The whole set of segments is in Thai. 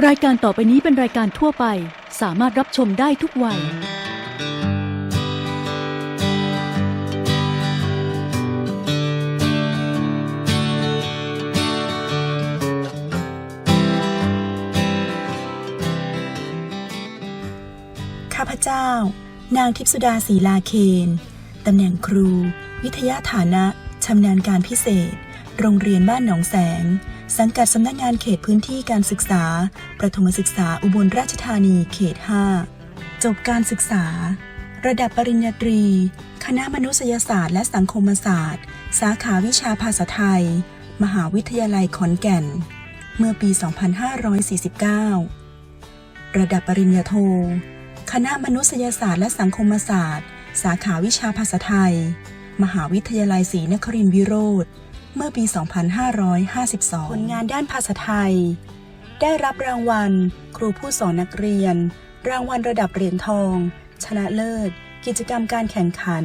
รายการต่อไปนี้เป็นรายการทั่วไป สามารถรับชมได้ทุกวัย ข้าพเจ้า นางทิพสุดาศรีลาเคน ตำแหน่งครู วิทยาฐานะ ชำนาญการพิเศษ โรงเรียนบ้านหนองแสง สังกัดสำนักงานเขตพื้นที่การศึกษา ประถมศึกษาอุบลราชธานีเขต 5 จบการศึกษา ระดับปริญญาตรี คณะมนุษยศาสตร์และสังคมศาสตร์ สาขาวิชาภาษาไทย มหาวิทยาลัยขอนแก่น เมื่อปี 2549 ระดับปริญญาโท คณะมนุษยศาสตร์และสังคมศาสตร์ สาขาวิชาภาษาไทย มหาวิทยาลัยศรีนครินทรวิโรธ เมื่อปี 2552 ผลงานด้านภาษาไทย ได้รับรางวัล ครูผู้สอนนักเรียน รางวัลระดับเหรียญทอง ชนะเลิศ กิจกรรมการแข่งขัน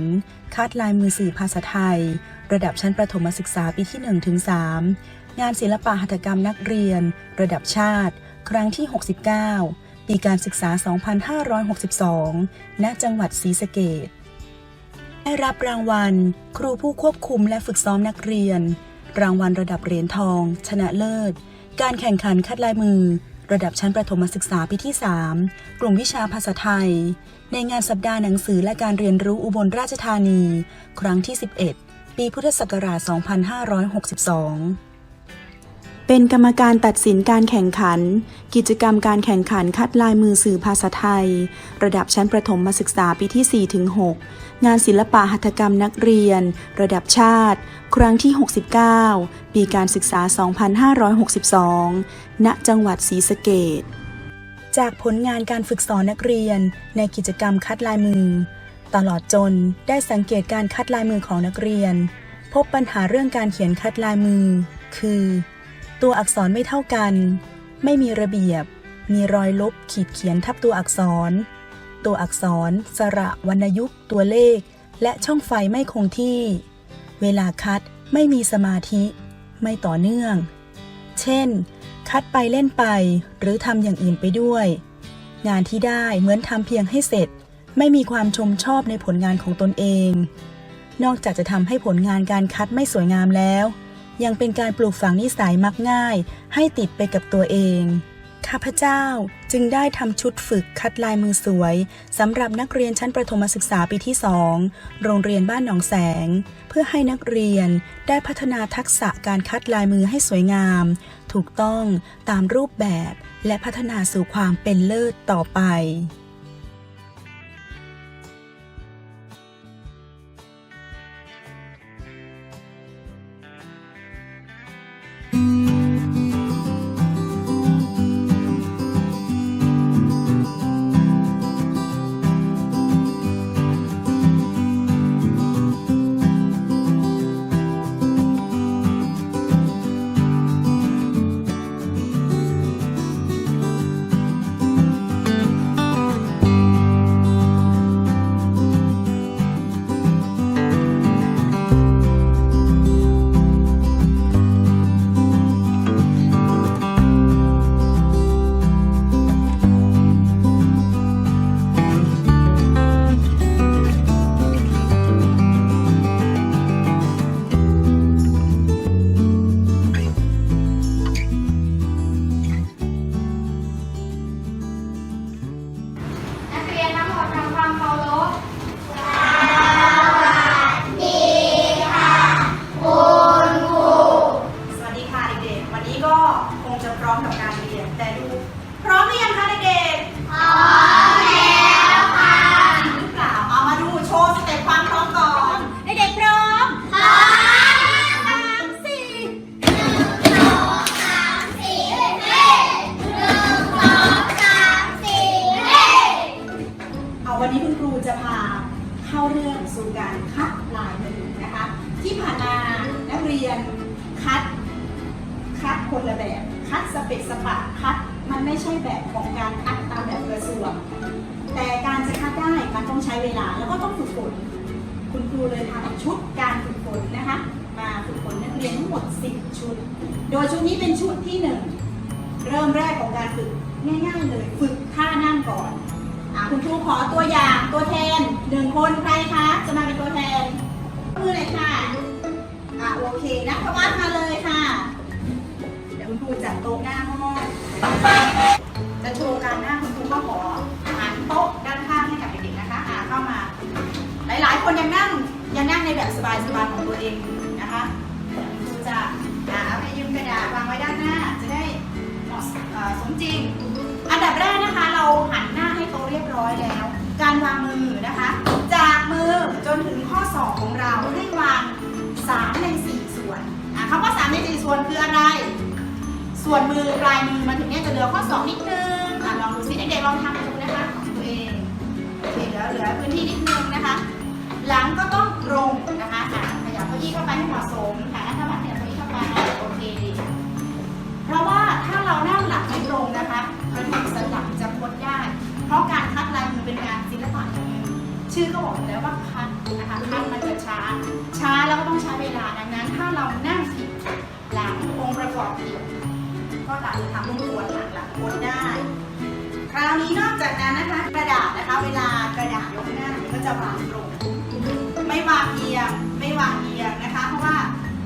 คัดลายมือสื่อภาษาไทย ระดับชั้นประถมศึกษาปีที่ 1-3 งานศิลปะหัตถกรรมนักเรียน ระดับชาติ ครั้งที่ 69 ปีการศึกษา 2562 ณ จังหวัดศรีสะเกษ ได้รับรางวัล ครูผู้ควบคุมและฝึกซ้อมนักเรียน รางวัลระดับเหรียญทอง ชนะเลิศ การแข่งขันคัดลายมือ ระดับชั้นประถมศึกษาปีที่ 3 กลุ่มวิชาภาษาไทย ในงานสัปดาห์หนังสือและการเรียนรู้อุบลราชธานี ครั้งที่ 11 ปีพุทธศักราช 2562 เป็นกรรมการตัดสินการแข่งขัน กิจกรรมการแข่งขันคัดลายมือสื่อภาษาไทย ระดับชั้นประถมศึกษาปีที่ 4-6 งานศิลปะหัตถกรรมนักเรียน ระดับชาติ ครั้งที่ 69 ปีการศึกษา 2562 ณ จังหวัดศรีสะเกษจากผลงานการฝึกสอนนักเรียน ในกิจกรรมคัดลายมือ ตลอดจนได้สังเกตการคัดลายมือของนักเรียน พบปัญหาเรื่องการเขียนคัดลายมือ คือ ตัวอักษรไม่เท่ากัน ไม่มีระเบียบ มีรอยลบขีดเขียนทับตัวอักษร ตัวอักษร สระวรรณยุกตัวเลข และช่องไฟไม่คงที่ เวลาคัดไม่มีสมาธิ ไม่ต่อเนื่อง เช่น คัดไปเล่นไป หรือทำอย่างอื่นไปด้วย งานที่ได้เหมือนทำเพียงให้เสร็จ ไม่มีความชมชอบในผลงานของตนเอง นอกจากจะทำให้ผลงานการคัดไม่สวยงามแล้ว ยังเป็นการปลูกฝังนิสัยมักง่าย ให้ติดไปกับตัวเอง ข้าพเจ้าจึงได้ทำชุดฝึกคัดลายมือสวยสำหรับนักเรียนชั้นประถมศึกษาปีที่2โรงเรียนบ้านหนองแสง เพื่อให้นักเรียนได้พัฒนาทักษะการคัดลายมือให้สวยงาม ถูกต้องตามรูปแบบและพัฒนาสู่ความเป็นเลิศต่อไป ชุดการฝึกฝนนะคะ มาฝึกฝนนักเรียนทั้งหมด 10 ชุด โดยชุดนี้เป็นชุดที่ 1 เริ่มแรกของการฝึกง่ายๆเลยฝึกท่านั่งก่อนอคุณครูขอตัวอย่างตัวแทนหนึ่งคนใครคะจะมาเป็นตัวแทนมือเลยค่ะอ่าโอเคนักวัดมาเลยค่ะ เดี๋ยวคุณครูจัดโต๊ะหน้าห้องจะโชว์การหนั่งคุณครูก็ขอหันโต๊ะด้านข้างให้กับเด็กๆนะคะอ่าเข้ามา หลายๆ คนยังนั่ง ยังนั่งในแบบสบายๆของตัวเองนะคะครูจะอ่าเอาไปยืมกระดาษวางไว้ด้านหน้า จะได้เหมาะสมจริง อันดับแรกนะคะ เราหันหน้าให้โตเรียบร้อยแล้ว การวางมือนะคะ จากมือจนถึงข้อศอกของเราให้วาง3ใน4ส่วนคำว่า3ใน4ส่วนคืออะไร ส่วนมือปลายมือมาถึงเนี่ยจะเหลือข้อศอกนิดนึงอลองดูสิเด็กๆลองทำดูนะคะของตัวเองโอเคเหลือเหลือพื้นที่นิดนึงนะคะ หลังก็ต้องตรงนะคะขยับเก้าอี้เข้าไปให้เหมาะสมค่ะถ้าวัดขยับเก้าอี้เข้าไปโอเค เพราะว่าถ้าเรานั่งหลังไม่ตรงนะคะกระดูกสันหลังจะคดได้ เพราะการคัดลายมือเป็นงานศิลปะอย่างหนึ่งชื่อก็บอกแล้วว่าคัดนะคะคัดมันจะช้า ช้าแล้วก็ต้องใช้เวลาดังนั้น ถ้าเรานั่งผิดหลังองค์ประกอบผิดก็อาจจะทำให้ปวดหลังหลังคดได้ คราวนี้นอกจากนั้นนะคะ กระดาษนะคะ เวลากระดาษยกหน้ามันก็จะวางตรง ไม่วางเอียงไม่วางเอียงนะคะ เพราะว่า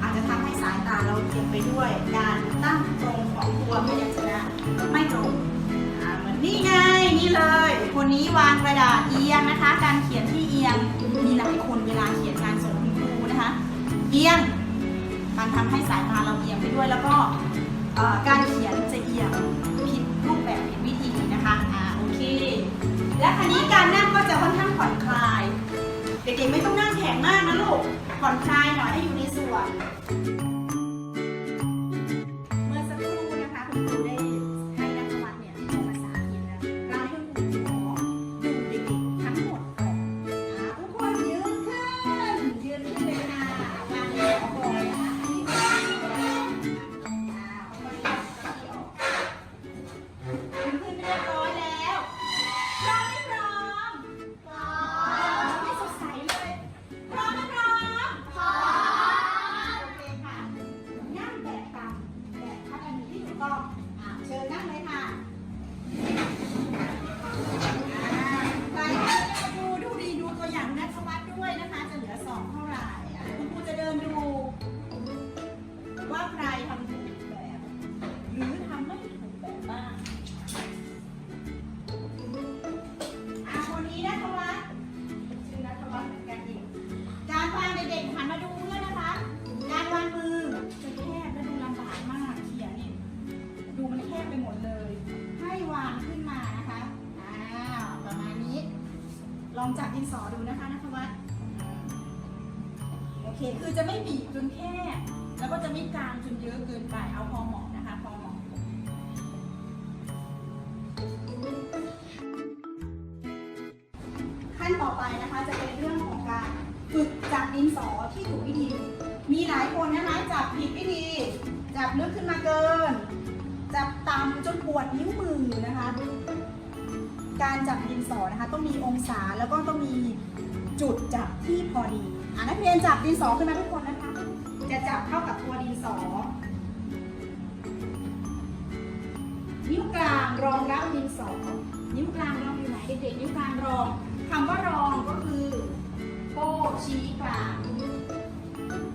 อาจจะทำให้สายตาเราเอียงไปด้วย การตั้งตรงของตัวพยัญชนะไม่ตรงอ่าเหมือนนี่ไงนี่เลย คนนี้วางกระดาษเอียงนะคะ การเขียนที่เอียงมีหลายคนเวลาเขียนงานส่งคุณครูนะคะ เอียงมันทำให้สายตาเราเอียงไปด้วยแล้วก็การเขียน ผ่อนคลายหน่อยให้อยู่ในส่วน ไปหมดเลย ให้วางขึ้นมานะคะอ้าวประมาณนี้ ลองจับดินสอดูนะคะนัทวัฒน์โอเค คือจะไม่บีบจนแคบแล้วก็จะไม่กลางจนเยอะเกินไป เอาพอเหมาะนะคะพอเหมาะขั้นต่อไปนะคะจะเป็นเรื่องของการฝึกจับดินสอที่ถูกวิธี มีหลายคนนะคะจับผิดวิธี จับลึกขึ้นมาเกิน วดนิ้วมือนะคะ การจับดินสอนะคะ ต้องมีองศาแล้วก็ต้องมีจุดจับที่พอดีอะนักเรียนจับดินสอขึ้นมาทุกคนนะคะ จะจับเข้ากับตัวดินสอ นิ้วกลางรองรับดินสอ นิ้วกลางรองอยู่ไหนเด็กๆนิ้วกลางรองคำว่ารองก็คือโป้ชี้กลาง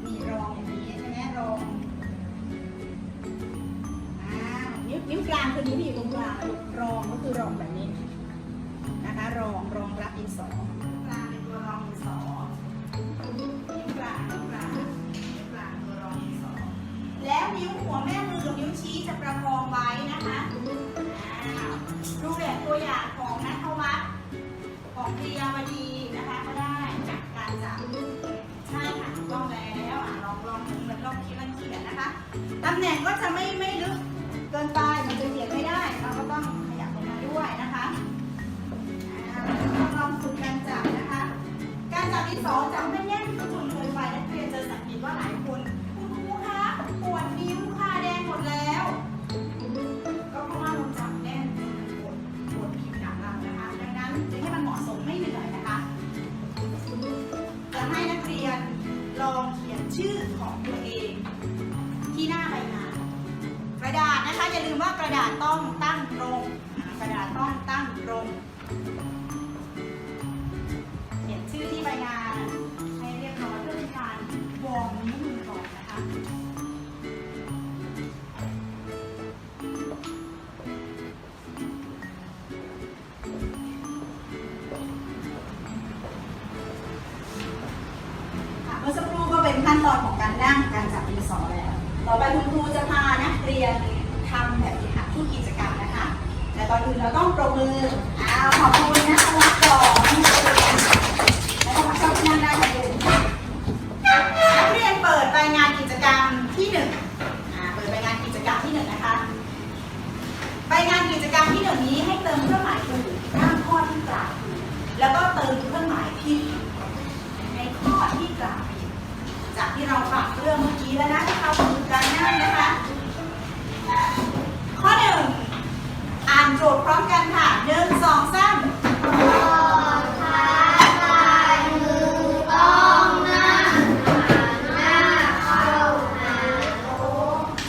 นี่รองอย่างนี้ใช่ไหมรอง นิ้วกลางคือนิ้วที่อยู่ตรงกลางรองก็คือรองแบบนี้นะคะรองรองรับดินสอกลางเป็นตัวรองดินสอนิ้วกลางนิ้วกลางนิ้วกลางตัวรองดินสอแล้วนิ้วหัวแม่มือกับนิ้วชี้จะประคองไว้นะคะดูแบบตัวอย่างของนัทวัฒน์ของเรียวดีนะคะก็ได้จากการจับใช่ค่ะถูกต้องแล้วอะลองลองเหมือนลองคิดลังเขียนนะคะตำแหน่งก็จะไม่ไม่ลึก กินไปมันจะเขียนไม่ได้ เราก็ต้องขยับลงมาด้วยนะคะลองฝึกการจับนะคะ การจับที่สองจับไม่แน่นจนเกินไปนักเรียนจะสังเกตว่าหลายคน คะอว่ากระดาษต้องตั้งตรงกระดาษต้องตั้งตรงเขียนชื่อที่ใบงานให้เรียบร้อยเพื่อเป็นการวอร์มนิ้วมือก่อนนะคะเมื่อสักครู่ก็เป็นขั้นตอนของการนั่งการจับดินสอแล้ว ต่อไปคุณครูจะพานักเรียนทำ กิจกรรมนะคะ แต่ก่อนอื่นเราต้องปรบมืออ้าวขอบคุณนะคะวัดก่อนแล้วก็มาเข้าที่นั่งได้ค่ะลูกนักเรียนเปิดรายงานกิจกรรมที่หนึ่งอ่าเปิดรายงานกิจกรรมที่หนึ่งนะคะรายงานกิจกรรมที่หนึ่งนี้ให้เติมเครื่องหมายถูกหน้าข้อที่กล่าวถูกแล้วก็เติมเครื่องหมายผิดในข้อที่กล่าวผิดจากที่เราปรับเรื่องเมื่อกี้แล้วนะที่เราฝึกการนั่งนะคะานโจทย์พร้อมกันค่ะหนึ่งสองสาม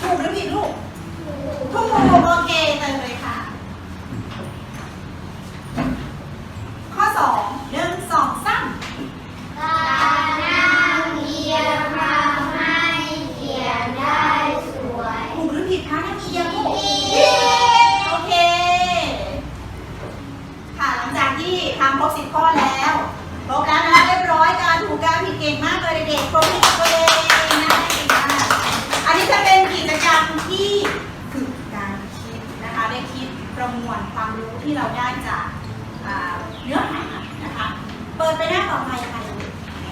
ถูกหรือผิดลูกถูกโอเคเติมเลยค่ะ ข้อสองหนึ่งสองสาม ถูกหรือผิดคะนักเรียนลูกผิดโอเค ค่ะหลังจากที่ทำครบสิบข้อแล้วลบแล้วนะคะเรียบร้อยการถูกการผิดเก่งมากเลยเด็กๆปรบมือกับตัวเองนะคะเก่งมากอันนี้จะเป็นกิจกรรมที่ฝึกการคิดนะคะ ได้คิดประมวลความรู้ที่เราได้จากอ่าเนื้อหานะคะ เปิดไปหน้าต่อไปค่ะ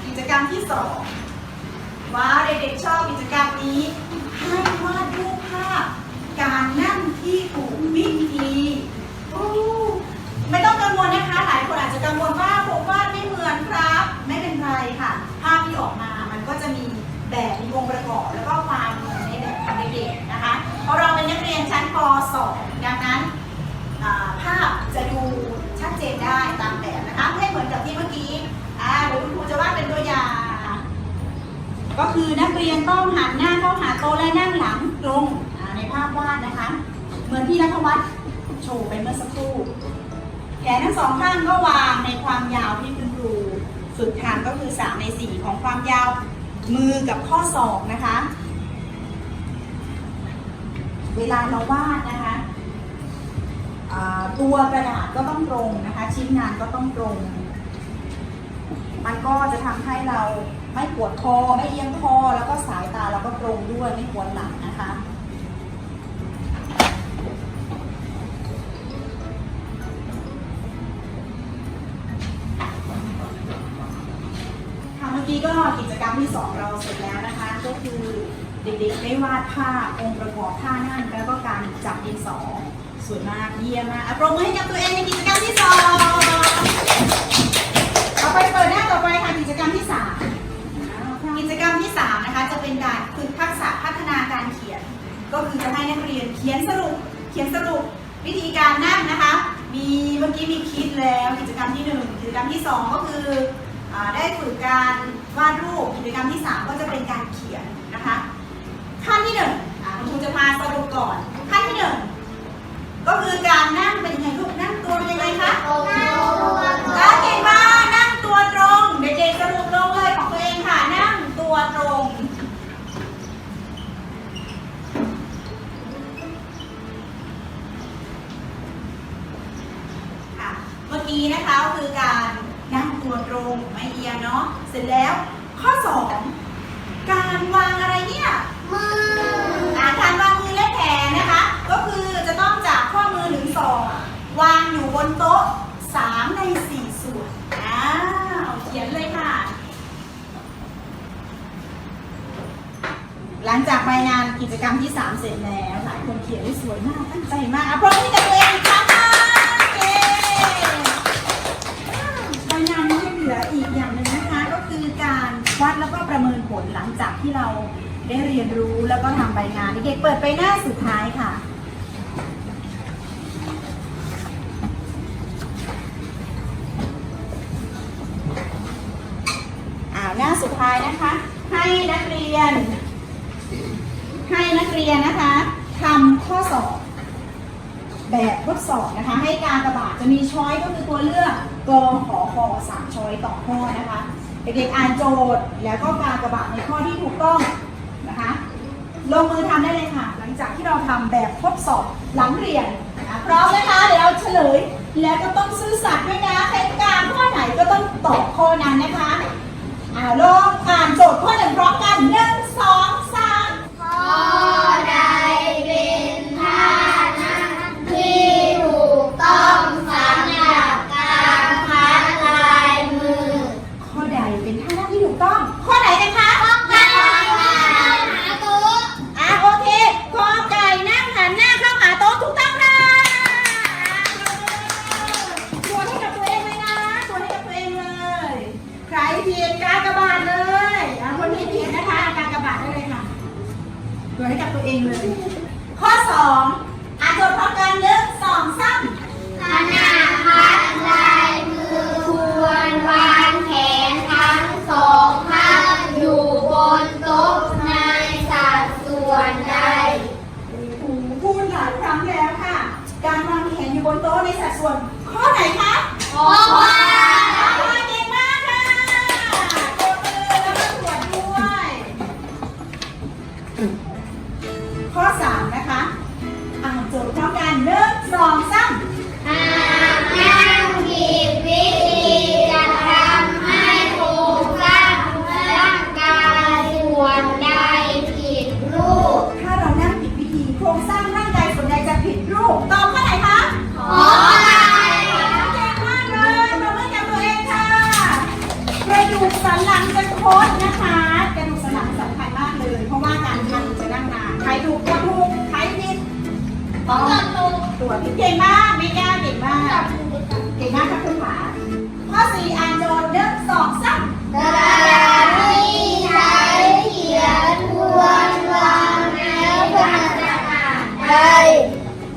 กิจกรรมที่สอง ว้าวเด็กๆชอบกิจกรรมนี้ ให้วาดรูปภาพ การนั่งที่ถูกวิธีอู้ไม่ต้องกังวลนะคะ หลายคนอาจจะกังวลว่าผมวาดไม่เหมือนครับ ไม่เป็นไรค่ะ ภาพที่ออกมามันก็จะมีแบบมีองค์ประกอบ แล้วก็ความเหมือนในแบบของเด็กๆนะคะ เพราะเราเป็นนักเรียนชั้นป .2 ดังนั้น อ่าภาพจะดูชัดเจนได้ตามแบบนะคะให้เหมือนกับที่เมื่อกี้อ่าเดี๋ยวคุณครูจะวาดเป็นตัวอย่าง ก็คือนักเรียนต้องหันหน้าเข้าหาโต๊ะและนั่งหลังตรงในภาพวาดนะคะ เหมือนที่นัทวัฒน์โชว์ไปเมื่อสักครู่แขนทั้งสองข้างก็วางในความยาวที่คุณครูฝึกทำก็คือ3ใน 4 ของความยาวมือกับข้อศอกนะคะ เวลาเราวาดนะคะตัวกระดาษก็ต้องตรงนะคะ ชิ้นงานก็ต้องตรง มันก็จะทำให้เรา ไม่ปวดคอไม่เอียงคอแล้วก็สายตาเราก็ตรงด้วยไม่ปวดหลังนะคะค่ะเมื่อกี้ก็กิจกรรมที่สองเราเสร็จแล้วนะคะ ก็คือเด็กๆได้วาดภาพองค์ประกอบท่านั่งแล้วก็การจับดินสอสวยมากเยี่ยมมากอะปรบมือให้กับตัวเองในกิจกรรมที่สองต่อไปเปิดหน้าต่อไปค่ะกิจกรรมที่สาม จกรรมที่สามนะคะจะเป็นการฝึกทักษะพัฒนาการเขียน ก็คือจะให้นักเรียนเขียนสรุป เขียนสรุปวิธีการนั่งนะคะ มีเมื่อกี้มีคิดแล้วกิจกรรมที่หนึ่งกิจกรรมที่สองก็คืออได้ฝึกการวาดรูปกิจกรรมที่ 3 ก็จะเป็นการเขียนนะคะขั้นที่หนึ่งอ่าคุณครูจะมาสรุปก่อนขั้นที่หนึ่งก็คือการนั่งเป็นยังไงลูกนั่งตัวเป็นยังไงคะอ่าเก่งมากนั่งตัวตรงเด็กๆสรุปลงเลยของตัวเองค่ะ นั่ง ตรงค่ะเมื่อกี้นะคะคือการนั่งตัวตรงไม่เอียงเนาะเสร็จแล้วข้อสอง การวางอะไรเนี่ยมืออ่าการวางมือและแขนนะคะ ก็คือจะต้องจากข้อมือหนึ่งสองวางอยู่บนโต๊ะ 3 ใน 4 ส่วนอ้าวเขียนเลยค่ะ หลังจากรายงานกิจกรรมที่ 3 เสร็จแล้วหลายคนเขียนได้สวยมากตั้งใจมากอะพร้อมที่จะตัวเองอีกครั้งค่ะเย้รายงานนี้ยังเหลืออีกอย่างหนึ่งนะคะ ก็คือการวัดแล้วก็ประเมินผลหลังจากที่เราได้เรียนรู้แล้วก็ทำใบงานเด็กๆเปิดไปหน้าสุดท้ายค่ะอ่าหน้าสุดท้ายนะคะ ให้นักเรียน ให้นักเรียนนะคะทำข้อสอบ แบบทดสอบนะคะ ให้การกระบาดจะมีช้อยก็คือตัวเลือกกอขอคอสามช้อยต่อข้อนะคะเด็กๆอ่านโจทย์แล้วก็การกระบาดในข้อที่ถูกต้องนะคะลงมือทำได้เลยค่ะ หลังจากที่เราทำแบบทดสอบหลังเรียนนะพร้อมนะคะเดี๋ยวเราเฉลย แล้วก็ต้องซื่อสัตย์ด้วยนะใครการข้อไหนก็ต้องตอบข้อนั้นนะคะอ่าลง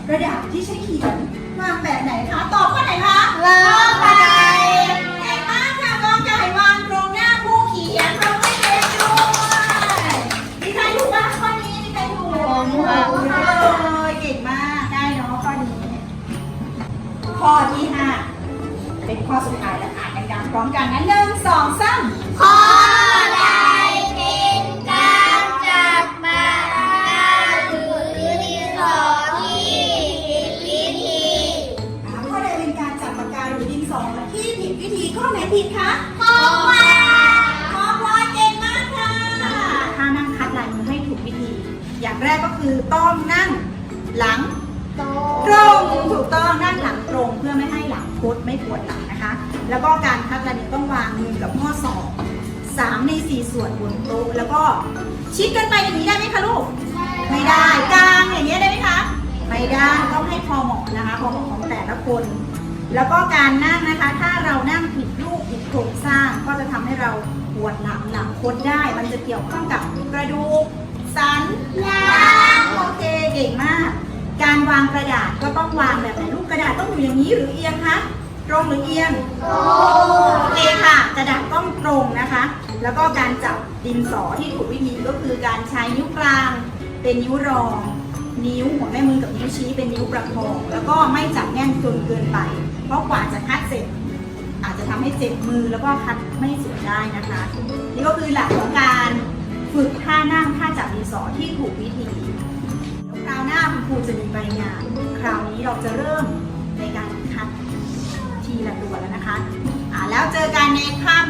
กระดาษที่ใช้เขียนวางแบบไหนคะ ตอบข้อไหนคะกอไก่เก่งมากค่ะกองไก่วางตรงหน้าผู้เขียนเราไม่เก่งด้วยมีใครถูกบ้างข้อนี้มีใครถูกเลยเก่งมากได้เนาะข้อนี้ ข้อที่ห้าเป็นข้อสุดท้ายแล้วอ่านกันพร้อมกันนะหนึ่งสองสามข้อ ข้อว่าข้อว่าเก่งมากค่ะถ้านั่งคัดลายมือให้ถูกวิธี อย่างแรกก็คือต้องนั่งหลังโตตรงถูกต้องนั่งหลังตรงเพื่อไม่ให้หลังคดไม่ปวดหลังนะคะ แล้วก็การคัดลายมือต้องวางมือกับข้อศอกสามในสี่ส่วนบนโต๊ะแล้วก็ชิดกันไปอย่างนี้ได้ไหมคะลูก ไม่ได้กลางอย่างนี้ยได้ไหมคะไม่ได้ต้องให้พอเหมาะนะคะพอเหมาะของแต่ละคน แล้วก็การนั่งนะคะ ถ้าเรานั่งผิดรูปผิด โครงสร้างก็จะทำให้เราปวดหลังหลังคดได้ มันจะเกี่ยวข้องกับกระดูกสันหลังโอเคเก่งมาก การวางกระดาษก็ต้องวางแบบไหนลูกกระดาษต้องอยู่อย่างนี้หรือเอียงคะตรงหรือเอียงโตโอเคค่ะกระดาษต้องตรงนะคะ แล้วก็การจับดินสอที่ถูกวิธีก็คือการใช้นิ้วกลางเป็นนิ้วรอง นิ้วหัวแม่มือกับนิ้วชี้เป็นนิ้วประคองแล้วก็ไม่จับแน่นจนเกินไป เพราะกว่าจะคัดเสร็จ อาจจะทำให้เจ็บมือแล้วก็คัดไม่สวยได้นะคะ นี่ก็คือหลักของการฝึกท่านั่งท่าจับดีสอที่ถูกวิธีคราวหน้าคุณครูจะมีใบงาน คราวนี้เราจะเริ่มในการคัดทีละตัวแล้วนะคะอ่าแล้วเจอกันในคาบ